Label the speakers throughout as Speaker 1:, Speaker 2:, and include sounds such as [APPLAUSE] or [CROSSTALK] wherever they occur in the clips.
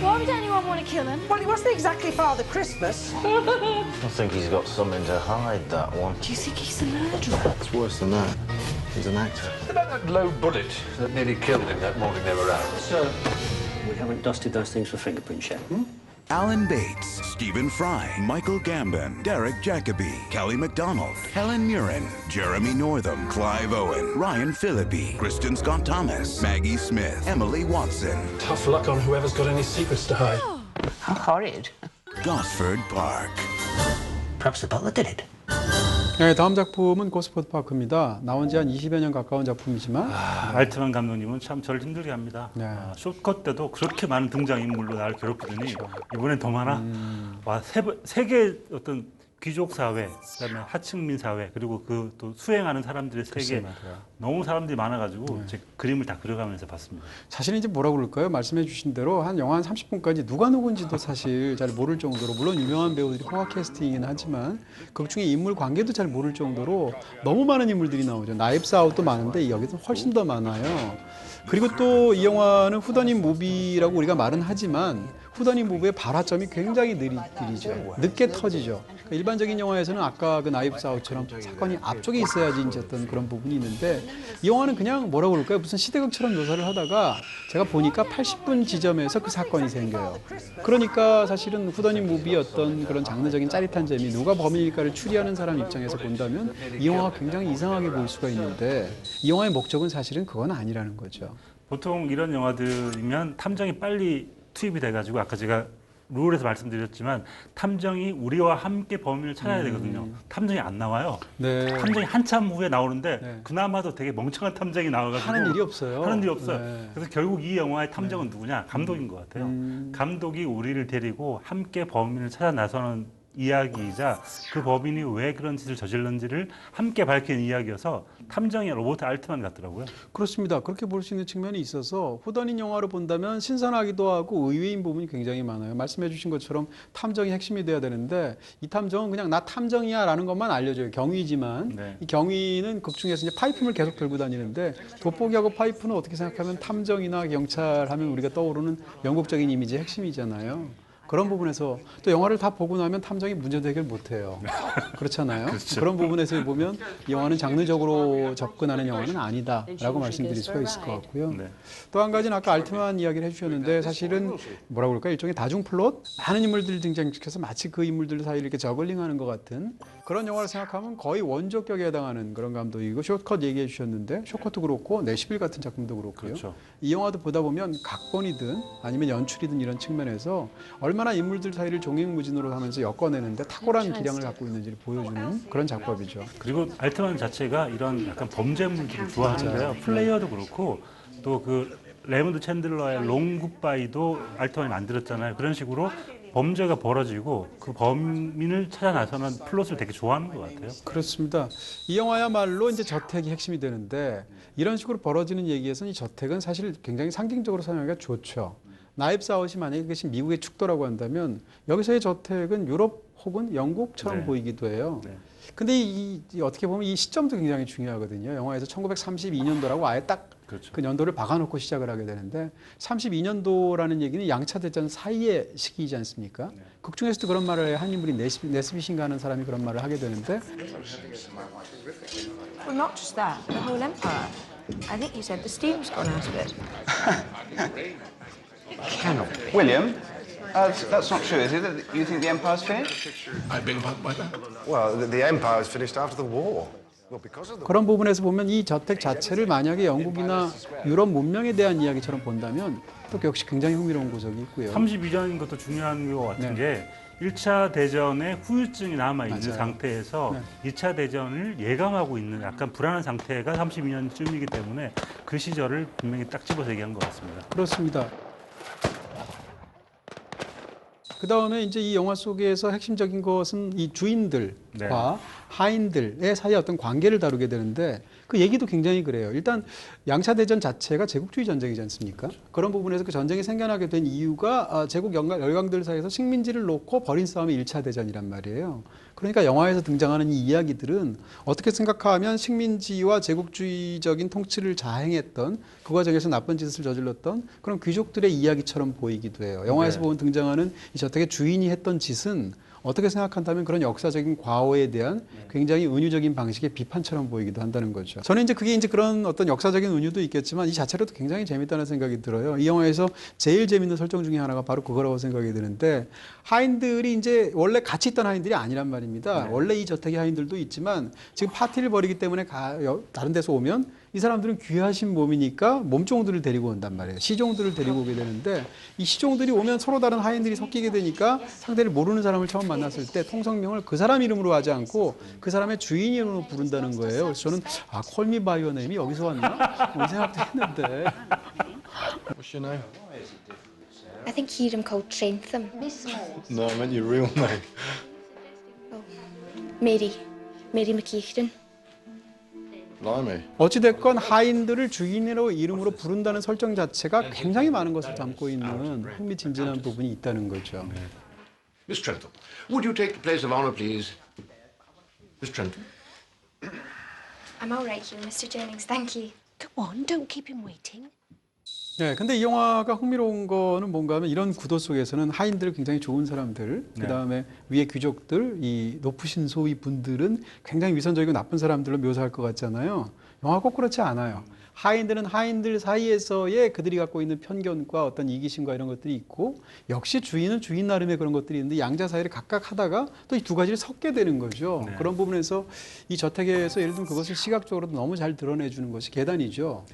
Speaker 1: Why would anyone want to kill him?
Speaker 2: Well, he wasn't exactly Father Christmas.
Speaker 3: I think he's got something to hide, that one.
Speaker 1: Do you think he's a murderer?
Speaker 4: It's worse than that. He's an actor.
Speaker 5: What about that low bullet that nearly killed him that morning they were out?
Speaker 6: Sir, we haven't dusted those things for fingerprints yet. check.
Speaker 7: Alan Bates, Stephen Fry, Michael Gambon, Derek Jacobi, Kelly McDonald, Helen Mirren, Jeremy Northam, Clive Owen, Ryan Philippi, Kristen Scott Thomas, Maggie Smith, Emily Watson,
Speaker 5: Tough luck on whoever's got any secrets to hide. [GASPS]
Speaker 2: How horrid.
Speaker 7: Gosford Park.
Speaker 6: Perhaps the butler did it.
Speaker 8: 네, 다음 작품은 고스포드 파크입니다. 나온 지 한 20여 년 가까운 작품이지만
Speaker 9: 알트만 감독님은 참 저를 힘들게 합니다.
Speaker 8: 네.
Speaker 9: 아, 숏컷 때도 그렇게 많은 등장 인물로 나를 괴롭히더니 이번엔 더 많아.
Speaker 8: 음.
Speaker 9: 와 세계 어떤 귀족 사회, 그다음에 하층민 사회, 그리고 그 또 수행하는 사람들의 세계. 너무 사람들이 많아가지고
Speaker 8: 네.
Speaker 9: 제 그림을 다 그려가면서 봤습니다.
Speaker 8: 사실은 이제 뭐라 그럴까요? 말씀해 주신 대로 한 영화 한 30분까지 누가 누군지도 사실 [LAUGHS] 잘 모를 정도로 물론 유명한 배우들이 홍합 캐스팅이긴 하지만 극 중에 인물 관계도 잘 모를 정도로 너무 많은 인물들이 나오죠. 나입스 아웃도 많은데 여기서 훨씬 더 많아요. 그리고 또 이 영화는 후더님 무비라고 우리가 말은 하지만 후더님 무비의 발화점이 굉장히 느리, 느리죠. 늦게 터지죠. 그러니까 일반적인 영화에서는 아까 그 나이프스 아웃처럼 사건이 앞쪽에 있어야지 이제 어떤 그런 부분이 있는데 이 영화는 그냥 뭐라고 그럴까요? 무슨 시대극처럼 묘사를 하다가 제가 보니까 80분 지점에서 그 사건이 생겨요. 그러니까 사실은 후더님 무비의 어떤 그런 장르적인 짜릿한 재미, 누가 범인일까를 추리하는 사람 입장에서 본다면 이 영화가 굉장히 이상하게 보일 수가 있는데 이 영화의 목적은 사실은 그건 아니라는 거죠.
Speaker 9: 보통 이런 영화들이면 탐정이 빨리 투입이 돼가지고 아까 제가 룰에서 말씀드렸지만 탐정이 우리와 함께 범인을 찾아야 되거든요. 탐정이 안 나와요.
Speaker 8: 음. 네.
Speaker 9: 탐정이 한참 후에 나오는데
Speaker 8: 네.
Speaker 9: 그나마도 되게 멍청한 탐정이 나와가지고
Speaker 8: 하는 일이 없어요.
Speaker 9: 하는 일이 없어요.
Speaker 8: 네.
Speaker 9: 그래서 결국 이 영화의 탐정은 누구냐? 감독인 것 같아요.
Speaker 8: 음.
Speaker 9: 감독이 우리를 데리고 함께 범인을 찾아 나서는 이야기이자 그 범인이 왜 그런 짓을 저질렀는지를 함께 밝히는 이야기여서 탐정이 로버트 알트만 같더라고요.
Speaker 8: 그렇습니다. 그렇게 볼 수 있는 측면이 있어서 후더닌 영화로 본다면 신선하기도 하고 의외인 부분이 굉장히 많아요. 말씀해 주신 것처럼 탐정이 핵심이 돼야 되는데 이 탐정은 그냥 나 탐정이야 라는 것만 알려줘요. 경위지만
Speaker 9: 네.
Speaker 8: 이 경위는 극 중에서 이제 파이프를 계속 들고 다니는데 돋보기하고 파이프는 어떻게 생각하면 탐정이나 경찰 하면 우리가 떠오르는 영국적인 이미지의 핵심이잖아요. 그런 부분에서 또 영화를 다 보고 나면 탐정이 문제도 해결 못해요. 그렇잖아요. [LAUGHS] 그런 부분에서 보면 이 영화는 장르적으로 접근하는 영화는 아니다라고 말씀드릴 수가 있을 것 같고요.
Speaker 9: 네.
Speaker 8: 또한 가지는 아까 알트만 이야기를 해주셨는데 사실은 뭐라고 그럴까 일종의 다중 플롯 많은 인물들을 등장시켜서 마치 그 인물들 사이를 이렇게 저글링하는 것 같은 그런 영화를 생각하면 거의 원조격에 해당하는 그런 감독이고 숏컷 얘기해 주셨는데 숏컷도 그렇고 내시빌 같은 작품도 그렇고요.
Speaker 9: 그렇죠.
Speaker 8: 이 영화도 보다 보면 각본이든 아니면 연출이든 이런 측면에서 얼마 나 인물들 사이를 종횡무진으로 하면서 엮어내는데 탁월한 기량을 갖고 있는지를 보여주는 그런 작품이죠.
Speaker 9: 그리고 알트만 자체가 이런 약간 범죄물들을 좋아하는데요. 플레이어도 그렇고 또그 레몬드 챈들러의 롱 굿바이도 알트만이 만들었잖아요. 그런 식으로 범죄가 벌어지고 그 범인을 찾아 나서는 플롯을 되게 좋아하는 것 같아요.
Speaker 8: 그렇습니다. 이 영화야말로 이제 저택이 핵심이 되는데 이런 식으로 벌어지는 얘기에서는 이 저택은 사실 굉장히 상징적으로 사용하기가 좋죠. 나입스 아웃이 만약에 그것이 미국의 축도라고 한다면 여기서의 저택은 유럽 혹은 영국처럼
Speaker 9: 네.
Speaker 8: 보이기도 해요.
Speaker 9: 네.
Speaker 8: 근데 이, 이 어떻게 보면 이 시점도 굉장히 중요하거든요. 영화에서 1932년도라고 아예 딱
Speaker 9: 그렇죠.
Speaker 8: 그 연도를 박아놓고 시작을 하게 되는데 32년도라는 얘기는 양차 대전 사이의 시기이지 않습니까? 극 중에서도 그런 말을. 한 인물이 네스, 네스비신가 하는 사람이 그런 말을 하게 되는데
Speaker 1: Well, not just that, the whole empire. I think you said the steam's gone out of it. [LAUGHS]
Speaker 10: William, uh, that's not true, is it? You think the Empire's finished?
Speaker 5: I beg your pardon, why that?
Speaker 4: Well, the, the empire was finished after the war. Well, because of the
Speaker 8: 그런 부분에서 보면 이 저택 자체를 만약에 영국이나 유럽 문명에 대한 이야기처럼 본다면 또 역시 굉장히 흥미로운 구석이 있고요.
Speaker 9: 32년인 것도 중요한 것 같은 게 1차 대전의 후유증이 남아 있는
Speaker 8: 맞아요.
Speaker 9: 상태에서 2차 대전을 예감하고 있는 약간 불안한 상태가 32년쯤이기 때문에 그 시절을 분명히 딱 집어서 얘기한 것 같습니다.
Speaker 8: 그렇습니다. 그 다음에 이제 이 영화 속에서 핵심적인 것은 이 주인들과 하인들의 사이의 어떤 관계를 다루게 되는데 그 얘기도 굉장히 그래요. 일단 양차 대전 자체가 제국주의 전쟁이지 않습니까? 그런 부분에서 그 전쟁이 생겨나게 된 이유가 아, 제국 열강- 열강들 사이에서 식민지를 놓고 벌인 싸움이 일차 대전이란 말이에요. 그러니까 영화에서 등장하는 이 이야기들은 어떻게 생각하면 식민지와 제국주의적인 통치를 자행했던 그 과정에서 나쁜 짓을 저질렀던 그런 귀족들의 이야기처럼 보이기도 해요. 영화에서
Speaker 9: 네.
Speaker 8: 보면 등장하는 이 저택의 주인이 했던 짓은 어떻게 생각한다면 그런 역사적인 과오에 대한 굉장히 은유적인 방식의 비판처럼 보이기도 한다는 거죠. 저는 이제 그게 이제 그런 어떤 역사적인 은유도 있겠지만 이 자체로도 굉장히 재밌다는 생각이 들어요. 이 영화에서 제일 재밌는 설정 중에 하나가 바로 그거라고 생각이 드는데 하인들이 이제 원래 같이 있던 하인들이 아니란 말입니다. 원래 이 저택의 하인들도 있지만 지금 파티를 벌이기 때문에 가, 여- 다른 데서 오면 이 사람들은 귀하신 몸이니까 몸종들을 데리고 온단 말이에요. 시종들을 데리고 오게 되는데 이 시종들이 오면 서로 다른 하인들이 섞이게 되니까 상대를 모르는 사람을 처음 만났을 때 통성명을 그 사람 이름으로 하지 않고 그 사람의 주인 이름으로 부른다는 거예요. 그래서 저는 아 콜미 바이오 네임이 여기서 왔나? 뭐이 생각도 했는데
Speaker 4: What's your name?
Speaker 11: I think he him called Trentham.
Speaker 4: No, I meant your real name.
Speaker 11: Mary. Mary McKeithen.
Speaker 8: 어찌됐건 하인들을 주인으로 이름으로 부른다는 설정 자체가 굉장히 많은 것을 담고 있는 흥미진진한 부분이 있다는 거죠.
Speaker 5: Miss Trentham, would you take the place of honour, please? Miss Trentham.
Speaker 11: I'm all right here, Mr. Jennings. Thank you.
Speaker 1: Go on, don't keep him waiting.
Speaker 8: 네, 근데 이 영화가 흥미로운 거는 뭔가 하면 이런 구도 속에서는 하인들 굉장히 좋은 사람들, 그 다음에 위에 귀족들, 이 높으신 소위 분들은 굉장히 위선적이고 나쁜 사람들로 묘사할 것 같잖아요. 영화 꼭 그렇지 않아요. 하인들은 하인들 사이에서의 그들이 갖고 있는 편견과 어떤 이기심과 이런 것들이 있고 역시 주인은 주인 나름의 그런 것들이 있는데 양자 사이를 각각 하다가 또 이 두 가지를 섞게 되는 거죠. 그런 부분에서 이 저택에서 예를 들면 그것을 시각적으로도 너무 잘 드러내주는 것이 계단이죠.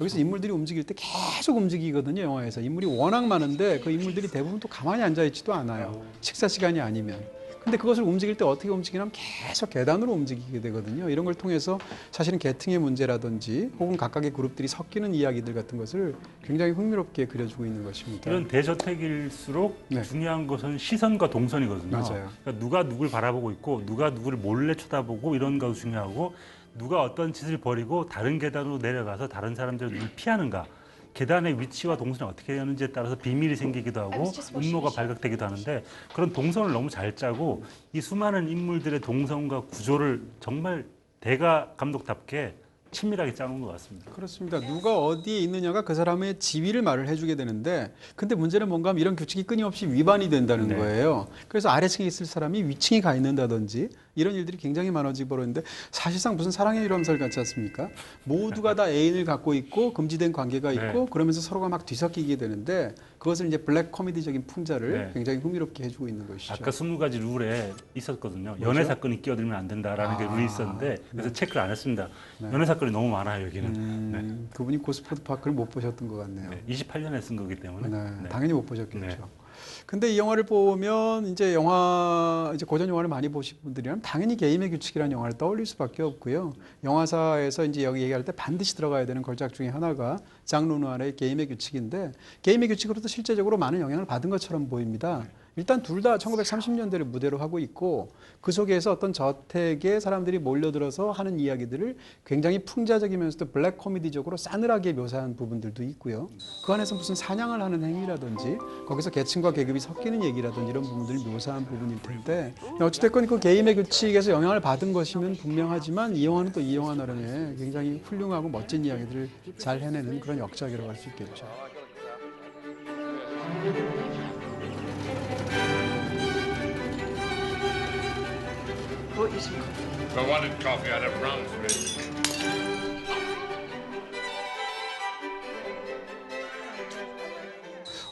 Speaker 8: 여기서 인물들이 움직일 때 계속 움직이거든요, 영화에서. 인물이 워낙 많은데 그 인물들이 대부분 또 가만히 앉아 있지도 않아요. 식사 시간이 아니면. 근데 그것을 움직일 때 어떻게 움직이냐면 계속 계단으로 움직이게 되거든요. 이런 걸 통해서 사실은 계층의 문제라든지 혹은 각각의 그룹들이 섞이는 이야기들 같은 것을 굉장히 흥미롭게 그려주고 있는 것입니다.
Speaker 9: 이런 대저택일수록
Speaker 8: 네.
Speaker 9: 중요한 것은 시선과 동선이거든요.
Speaker 8: 맞아요.
Speaker 9: 그러니까 누가 누굴 바라보고 있고 누가 누구를 몰래 쳐다보고 이런 것도 중요하고 누가 어떤 짓을 벌이고 다른 계단으로 내려가서 다른 사람들을 눈을 피하는가. 계단의 위치와 동선이 어떻게 되는지에 따라서 비밀이 생기기도 하고 음모가 발각되기도 하는데 그런 동선을 너무 잘 짜고 이 수많은 인물들의 동선과 구조를 정말 대가 감독답게 친밀하게 짜놓은 것 같습니다.
Speaker 8: 그렇습니다. 누가 어디에 있느냐가 그 사람의 지위를 말을 해주게 되는데, 근데 문제는 뭔가 하면 이런 규칙이 끊임없이 위반이 된다는
Speaker 9: 네.
Speaker 8: 거예요. 그래서 아래층에 있을 사람이 위층에 가 있는다든지 이런 일들이 굉장히 많아지고 벌어는데 사실상 무슨 사랑의 일험설 같지 않습니까? 모두가 다 애인을 갖고 있고 금지된 관계가 있고
Speaker 9: 네.
Speaker 8: 그러면서 서로가 막 뒤섞이게 되는데 그것을 이제 블랙 코미디적인 풍자를
Speaker 9: 네.
Speaker 8: 굉장히 흥미롭게 해주고 있는 것이죠.
Speaker 9: 아까 스무 가지 룰에 있었거든요.
Speaker 8: 뭐죠?
Speaker 9: 연애 사건이 끼어들면 안 된다라는 게
Speaker 8: 아,
Speaker 9: 룰이 있었는데 그래서 체크를 안 했습니다. 연애 사건이 너무 많아요 여기는.
Speaker 8: 음, 그분이 고스포드 파크를 못 보셨던 것 같네요.
Speaker 9: 네. 28년에 쓴 거기 때문에.
Speaker 8: 네,
Speaker 9: 네.
Speaker 8: 당연히 못 보셨겠죠.
Speaker 9: 네.
Speaker 8: 근데 이 영화를 보면 이제 영화 이제 고전 영화를 많이 보신 분들이라면 당연히 게임의 규칙이라는 영화를 떠올릴 수밖에 없고요. 영화사에서 이제 여기 얘기할 때 반드시 들어가야 되는 걸작 중에 하나가 장 루누아의 게임의 규칙인데 게임의 규칙으로도 실제적으로 많은 영향을 받은 것처럼 보입니다. 일단 둘 다 1930년대를 무대로 하고 있고 그 속에서 어떤 저택에 사람들이 몰려들어서 하는 이야기들을 굉장히 풍자적이면서도 블랙 코미디적으로 싸늘하게 묘사한 부분들도 있고요. 그 안에서 무슨 사냥을 하는 행위라든지 거기서 계층과 계급이 섞이는 얘기라든지 이런 부분들을 묘사한 부분일 텐데 어찌됐건 그 게임의 규칙에서 영향을 받은 것이면 분명하지만 이 영화는 또 이 영화 나름의 굉장히 훌륭하고 멋진 이야기들을 잘 해내는 그런 역작이라고 할 수 있겠죠.
Speaker 1: Bought you some coffee.
Speaker 5: If I wanted coffee, I'd have brown for it.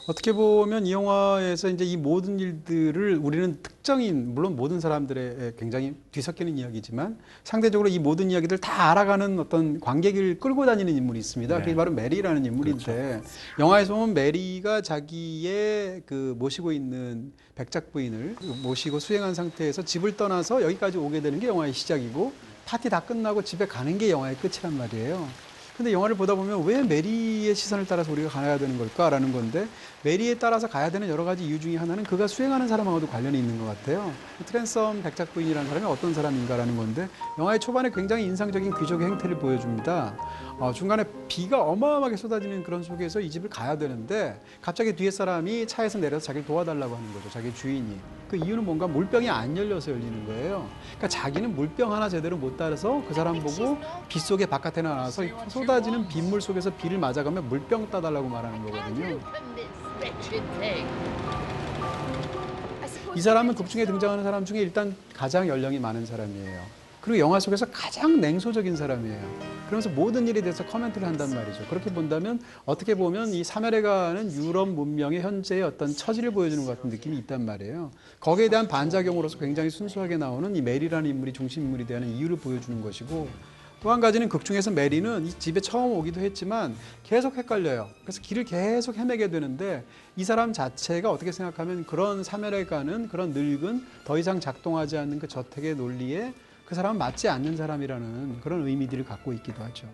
Speaker 8: 어떻게 보면 이 영화에서 이제 이 모든 일들을 우리는 특정인 물론 모든 사람들의 굉장히 뒤섞이는 이야기지만 상대적으로 이 모든 이야기들 다 알아가는 어떤 관객을 끌고 다니는 인물이 있습니다.
Speaker 9: 네.
Speaker 8: 그게 바로 메리라는 인물인데 영화에서 보면 메리가 자기의 그 모시고 있는 백작 부인을 모시고 수행한 상태에서 집을 떠나서 여기까지 오게 되는 게 영화의 시작이고 파티 다 끝나고 집에 가는 게 영화의 끝이란 말이에요. 근데 영화를 보다 보면 왜 메리의 시선을 따라서 우리가 가야 되는 걸까라는 건데 메리에 따라서 가야 되는 여러 가지 이유 중에 하나는 그가 수행하는 사람하고도 관련이 있는 것 같아요. 트랜섬 백작 부인이라는 사람이 어떤 사람인가라는 건데 영화의 초반에 굉장히 인상적인 귀족의 행태를 보여줍니다. 어, 중간에 비가 어마어마하게 쏟아지는 그런 속에서 이 집을 가야 되는데 갑자기 뒤에 사람이 차에서 내려서 자기를 도와달라고 하는 거죠. 자기 주인이. 그 이유는 뭔가 물병이 안 열려서 열리는 거예요. 그러니까 자기는 물병 하나 제대로 못 따라서 그 사람 보고 빗속에 바깥에 나와서 쏟아지는 빗물 속에서 비를 맞아가며 물병 따달라고 말하는 거거든요. 이 사람은 극 중에 등장하는 사람 중에 일단 가장 연령이 많은 사람이에요. 그리고 영화 속에서 가장 냉소적인 사람이에요. 그러면서 모든 일에 대해서 커멘트를 한단 말이죠. 그렇게 본다면 어떻게 보면 이 사메레가는 유럽 문명의 현재의 어떤 처지를 보여주는 것 같은 느낌이 있단 말이에요. 거기에 대한 반작용으로서 굉장히 순수하게 나오는 이 메리라는 인물이 중심 인물이 되는 이유를 보여주는 것이고 또 한 가지는 극 중에서 메리는 이 집에 처음 오기도 했지만 계속 헷갈려요. 그래서 길을 계속 헤매게 되는데 이 사람 자체가 어떻게 생각하면 그런 사메레가는 그런 늙은 더 이상 작동하지 않는 그 저택의 논리에 그 사람은 맞지 않는 사람이라는 그런 의미들을 갖고 있기도 하죠.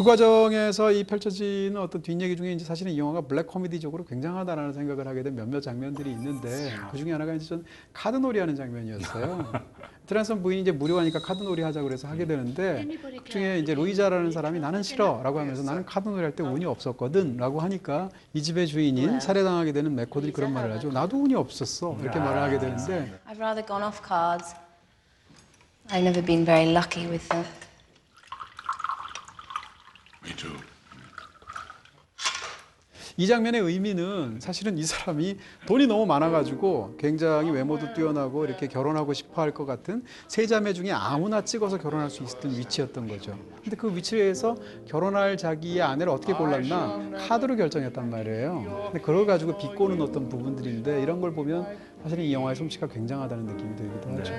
Speaker 8: 그 과정에서 이 펼쳐지는 어떤 뒷얘기 중에 이제 사실은 이 영화가 블랙 코미디적으로 굉장하다라는 생각을 하게 된 몇몇 장면들이 있는데 그 중에 하나가 이제 전 카드놀이 하는 장면이었어요. [LAUGHS] 트랜섬 부인이 이제 무료하니까 카드놀이 하자 그래서 하게 되는데 그 중에 이제 로이자라는 사람이 나는 싫어라고 하면서 나는 카드놀이 할 때 운이 없었거든라고 하니까 이 집의 주인인 살해당하게 되는 맥코들이 그런 말을 하죠. 나도 운이 없었어 이렇게 말을 하게 되는데
Speaker 11: I've rather gone off cards. I've never been very lucky with them.
Speaker 8: 이 장면의 의미는 사실은 이 사람이 돈이 너무 많아가지고 굉장히 외모도 뛰어나고 이렇게 결혼하고 싶어 할 것 같은 세 자매 중에 아무나 찍어서 결혼할 수 있었던 위치였던 거죠. 근데 그 위치에서 결혼할 자기의 아내를 어떻게 골랐나? 카드로 결정했단 말이에요. 근데 그걸 가지고 비꼬는 어떤 부분들인데 이런 걸 보면 사실은 이 영화의 솜씨가 굉장하다는 느낌이 들기도 하죠.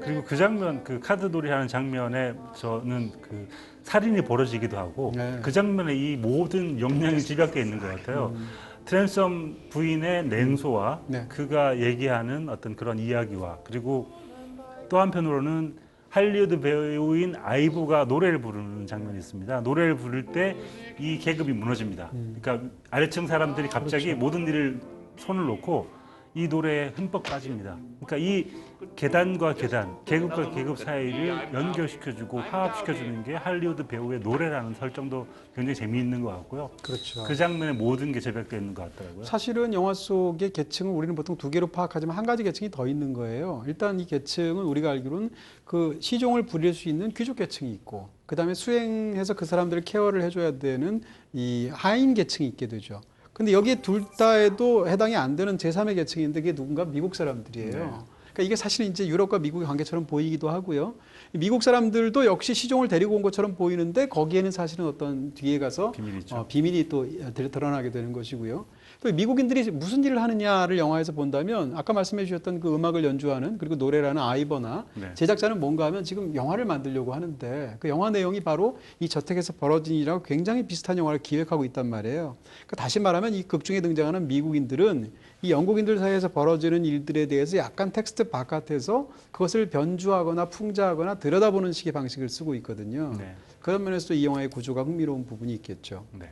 Speaker 9: 그리고 그 장면, 그 카드놀이 하는 장면에 저는 그 살인이 벌어지기도 하고
Speaker 8: 네.
Speaker 9: 그 장면에 이 모든 역량이 집약되어 있는 것 같아요. 트랜섬 부인의 냉소와
Speaker 8: 네.
Speaker 9: 그가 얘기하는 어떤 그런 이야기와 그리고 또 한편으로는 할리우드 배우인 아이브가 노래를 부르는 장면이 있습니다. 노래를 부를 때 이 계급이 무너집니다. 그러니까 아래층 사람들이 갑자기 모든 일을 손을 놓고 이 노래에 흠뻑 빠집니다. 그러니까 이 계단과 계단, 계급과 계급 사이를 연결시켜주고 화합시켜주는 게 할리우드 배우의 노래라는 설정도 굉장히 재미있는 것 같고요.
Speaker 8: 그렇죠.
Speaker 9: 그 장면에 모든 게 재백되어 있는 것 같더라고요.
Speaker 8: 사실은 영화 속의 계층은 우리는 보통 두 개로 파악하지만 한 가지 계층이 더 있는 거예요. 일단 이 계층은 우리가 알기로는 그 시종을 부릴 수 있는 귀족 계층이 있고, 그 다음에 수행해서 그 사람들을 케어를 해줘야 되는 이 하인 계층이 있게 되죠. 근데 여기에 둘 다에도 해당이 안 되는 제3의 계층인데 그게 누군가 미국 사람들이에요. 그러니까 이게 사실은 이제 유럽과 미국의 관계처럼 보이기도 하고요. 미국 사람들도 역시 시종을 데리고 온 것처럼 보이는데 거기에는 사실은 어떤 뒤에 가서
Speaker 9: 비밀이.
Speaker 8: 어, 비밀이 또 드러나게 되는 것이고요. 또 미국인들이 무슨 일을 하느냐를 영화에서 본다면 아까 말씀해 주셨던 그 음악을 연주하는 그리고 노래라는 아이버나
Speaker 9: 네.
Speaker 8: 제작자는 뭔가 하면 지금 영화를 만들려고 하는데 그 영화 내용이 바로 이 저택에서 벌어진 일이라고 굉장히 비슷한 영화를 기획하고 있단 말이에요. 그러니까 다시 말하면 이 극 중에 등장하는 미국인들은 이 영국인들 사이에서 벌어지는 일들에 대해서 약간 텍스트 바깥에서 그것을 변주하거나 풍자하거나 들여다보는 식의 방식을 쓰고 있거든요.
Speaker 9: 네.
Speaker 8: 그런 면에서 이 영화의 구조가 흥미로운 부분이 있겠죠.
Speaker 9: 네.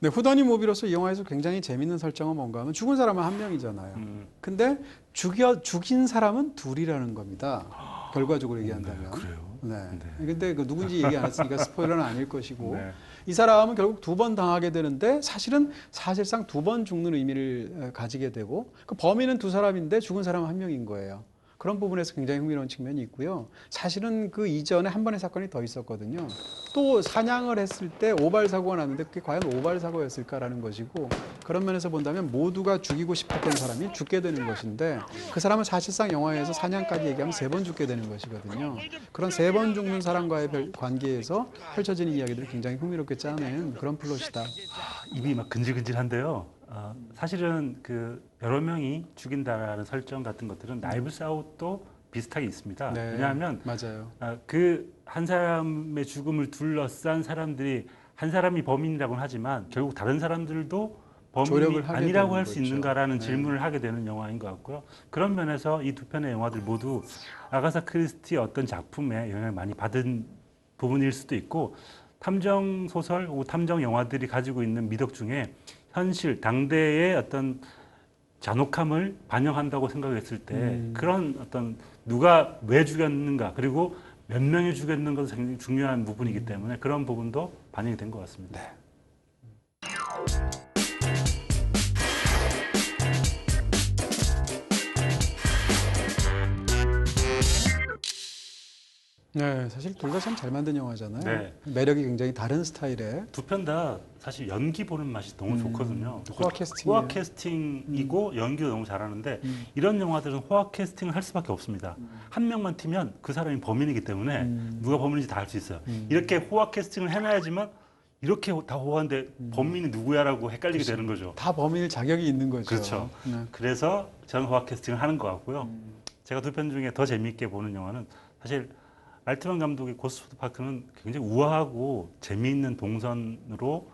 Speaker 8: 네, 후다니 무비로서 이 영화에서 굉장히 재밌는 설정은 뭔가 하면 죽은 사람은 한 명이잖아요.
Speaker 9: 음.
Speaker 8: 근데 죽여 죽인 사람은 둘이라는 겁니다. 결과적으로 얘기한다면.
Speaker 9: 그래요?
Speaker 8: 네. 근데 그 누군지 얘기 안 했으니까 스포일러는 아닐 것이고
Speaker 9: 네.
Speaker 8: 이 사람은 결국 두 번 당하게 되는데 사실은 사실상 두 번 죽는 의미를 어, 가지게 되고 그 범인은 두 사람인데 죽은 사람은 한 명인 거예요. 그런 부분에서 굉장히 흥미로운 측면이 있고요. 사실은 그 이전에 한 번의 사건이 더 있었거든요. 또 사냥을 했을 때 오발 사고가 났는데 그게 과연 오발 사고였을까라는 것이고 그런 면에서 본다면 모두가 죽이고 싶었던 사람이 죽게 되는 것인데 그 사람은 사실상 영화에서 사냥까지 얘기하면 세 번 죽게 되는 것이거든요. 그런 세 번 죽는 사람과의 별- 관계에서 펼쳐지는 이야기들을 굉장히 흥미롭게 짜낸 그런 플롯이다.
Speaker 9: 입이 막 근질근질한데요. 어, 사실은 그 여러 명이 죽인다라는 설정 같은 것들은 나이브스 아웃도 비슷하게 있습니다.
Speaker 8: 네.
Speaker 9: 왜냐하면
Speaker 8: 맞아요.
Speaker 9: 그한 사람의 죽음을 둘러싼 사람들이 한 사람이 범인이라고는 하지만 결국 다른 사람들도 범인이 아니라고 할 수. 있는가라는
Speaker 8: 네.
Speaker 9: 질문을 하게 되는 영화인 것 같고요. 그런 면에서 이 두 편의 영화들 모두 아가사 크리스티의 어떤 작품에 영향을 많이 받은 부분일 수도 있고 탐정 소설 탐정 영화들이 가지고 있는 미덕 중에 현실 당대의 어떤 잔혹함을 반영한다고 생각했을 때
Speaker 8: 음.
Speaker 9: 그런 어떤 누가 왜 죽였는가 그리고 몇 명이 죽였는 것도 굉장히 중요한 부분이기 때문에 그런 부분도 반영이 된 것 같습니다.
Speaker 8: 네, 사실 둘 다 참 잘 만든 영화잖아요.
Speaker 9: 네.
Speaker 8: 매력이 굉장히 다른 스타일의
Speaker 9: 두 편 다 사실 연기 보는 맛이 너무
Speaker 8: 음,
Speaker 9: 좋거든요.
Speaker 8: 호화 캐스팅이에요.
Speaker 9: 호화 캐스팅이고 연기도 너무 잘하는데
Speaker 8: 음.
Speaker 9: 이런 영화들은 호화 캐스팅을 할 수밖에 없습니다. 한 명만 튀면 그 사람이 범인이기 때문에
Speaker 8: 음.
Speaker 9: 누가 범인인지 다 알 수 있어요. 이렇게 호화 캐스팅을 해놔야지만 이렇게 다 호화인데 범인이 누구야라고 헷갈리게 되는 거죠.
Speaker 8: 다 범인일 자격이 있는 거죠.
Speaker 9: 그렇죠.
Speaker 8: 네.
Speaker 9: 그래서 저는 호화 캐스팅을 하는 것 같고요. 제가 두 편 중에 더 재미있게 보는 영화는 사실 알트만 감독의 고스트 파크는 굉장히 우아하고 재미있는 동선으로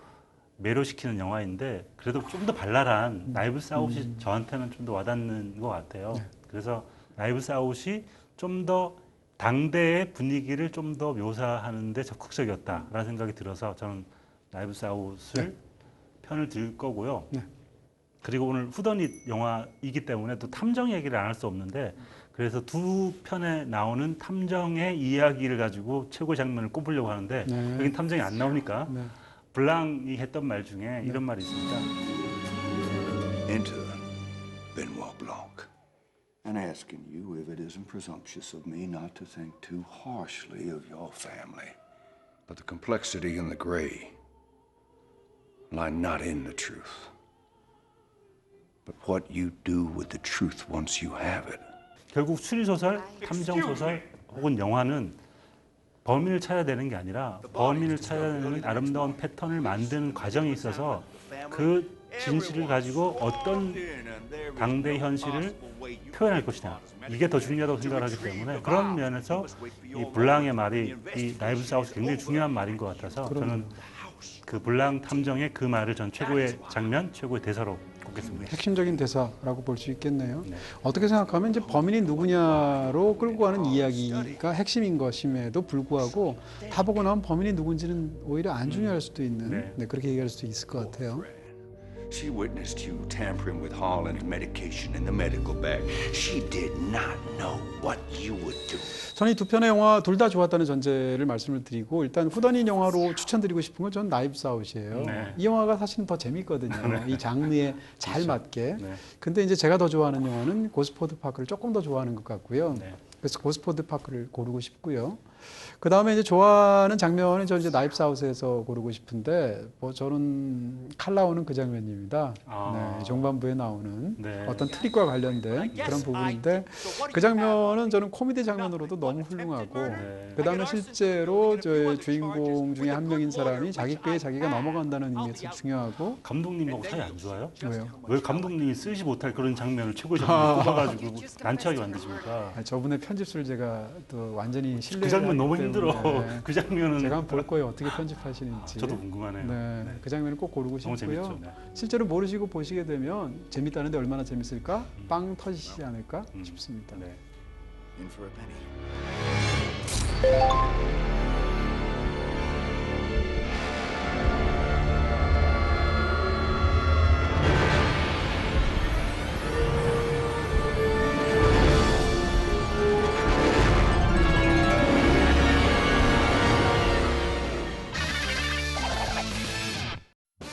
Speaker 9: 매료시키는 영화인데 그래도 좀 더 발랄한 라이브 사웃이 저한테는 좀 더 와닿는 것 같아요. 그래서 라이브 사웃이 좀 더 당대의 분위기를 좀 더 묘사하는데 적극적이었다라는 생각이 들어서 저는 라이브 사웃을 편을 들 거고요.
Speaker 8: 네.
Speaker 9: 그리고 오늘 후더닛 영화이기 때문에 또 탐정 얘기를 안 할 수 없는데 그래서 두 편에 나오는 탐정의 이야기를 가지고 최고 장면을 꼽으려고 하는데
Speaker 8: 네.
Speaker 9: 여긴 탐정이 안 나오니까
Speaker 8: 네.
Speaker 9: 블랑이 했던 말 중에 이런 말이 있습니다.
Speaker 7: Enter Benoit Blanc.
Speaker 12: and asking you if it isn't presumptuous of me not to think too harshly of your family. But the complexity and the gray lie not in the truth, but what you do with the truth once you have it.
Speaker 9: 결국 추리 소설, 탐정 소설 혹은 영화는 범인을 찾아야 되는 게 아니라 범인을 찾아야 되는 아름다운 패턴을 만드는 과정에 있어서 그 진실을 가지고 어떤 당대 현실을 표현할 것이냐 이게 더 중요하다고 생각을 하기 때문에 그런 면에서 이 블랑의 말이 이 라이브 사우스 굉장히 중요한 말인 것 같아서 저는 그 블랑 탐정의 그 말을 전 최고의 장면, 최고의 대사로 꼽겠습니다.
Speaker 8: 핵심적인 대사라고 볼 수 있겠네요.
Speaker 9: 네.
Speaker 8: 어떻게 생각하면 이제 범인이 누구냐로 끌고 가는 이야기가 핵심인 것임에도 불구하고 다 보고 나면 범인이 누군지는 오히려 안 중요할 수도 있는
Speaker 9: 네.
Speaker 8: 네, 그렇게 얘기할 수도 있을 것 같아요.
Speaker 12: She witnessed you tampering with Harlan's medication in the medical bag. She did not know what you would do.
Speaker 8: 저는 이 두 편의 영화 둘 다 좋았다는 전제를 말씀을 드리고 일단 후더닛 영화로 추천드리고 싶은 건 전 나이브스 아웃이에요.
Speaker 9: 네.
Speaker 8: 이 영화가 사실은 더 재밌거든요. 이 장르에 잘 맞게.
Speaker 9: 네.
Speaker 8: 근데 이제 제가 더 좋아하는 영화는 고스포드 파크를 조금 더 좋아하는 것 같고요.
Speaker 9: 네.
Speaker 8: 그래서 고스포드 파크를 고르고 싶고요. 그 다음에 이제 좋아하는 장면은 저 이제 아웃에서 고르고 싶은데 뭐 저는 칼 나오는 그 장면입니다.
Speaker 9: 아.
Speaker 8: 네, 종반부에 나오는
Speaker 9: 네.
Speaker 8: 어떤 트릭과 관련된 그런 부분인데 그 장면은 저는 코미디 장면으로도 너무 훌륭하고
Speaker 9: 네.
Speaker 8: 그 다음에 실제로 저 주인공 중에 한 명인 사람이 자기 꾀에 자기가 넘어간다는 의미에서 중요하고
Speaker 9: 감독님하고 사이 안 좋아요?
Speaker 8: 왜요?
Speaker 9: 왜 감독님이 쓰지 못할 그런 장면을 최고의 장면을 꼽아가지고 난처하게 만드십니까?
Speaker 8: 아, 저분의 편집술을 제가 또 완전히 신뢰.
Speaker 9: 그 장면 너무 힘들어. 그 장면은
Speaker 8: 제가 한번 볼 거예요. 어떻게 편집하시는지.
Speaker 9: 저도 궁금하네요.
Speaker 8: 네, 그 장면을 꼭 고르고
Speaker 9: 너무
Speaker 8: 싶고요.
Speaker 9: 재밌죠. 네.
Speaker 8: 실제로 모르시고 보시게 되면 재밌다는데 얼마나 재밌을까? 빵 터지시지 않을까
Speaker 9: 음.
Speaker 8: 싶습니다.
Speaker 9: 네.
Speaker 12: In for a penny.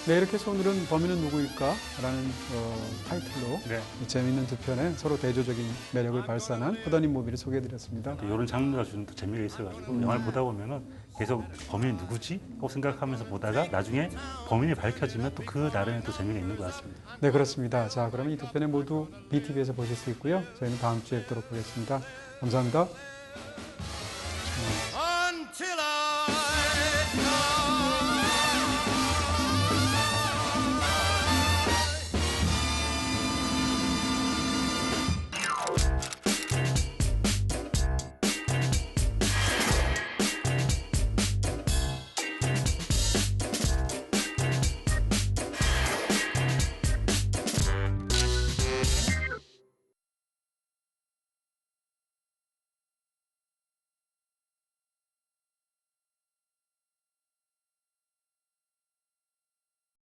Speaker 8: 네, 이렇게 해서 오늘은 범인은 누구일까?라는 어, 타이틀로
Speaker 9: 네.
Speaker 8: 이 재미있는 두 편의 서로 대조적인 매력을 발산한 후더닛 무비를 소개해드렸습니다.
Speaker 9: 이런 장르가 주는 또 재미가 있어가지고 영화를 보다 보면은 계속 범인이 누구지? 하고 생각하면서 보다가 나중에 범인이 밝혀지면 또 그 나름의 또 재미가 있는 것 같습니다.
Speaker 8: 네, 그렇습니다. 자, 그러면 이 두 편의 모두 BTV에서 보실 수 있고요. 저희는 다음 주에 뵙도록 하겠습니다. 감사합니다.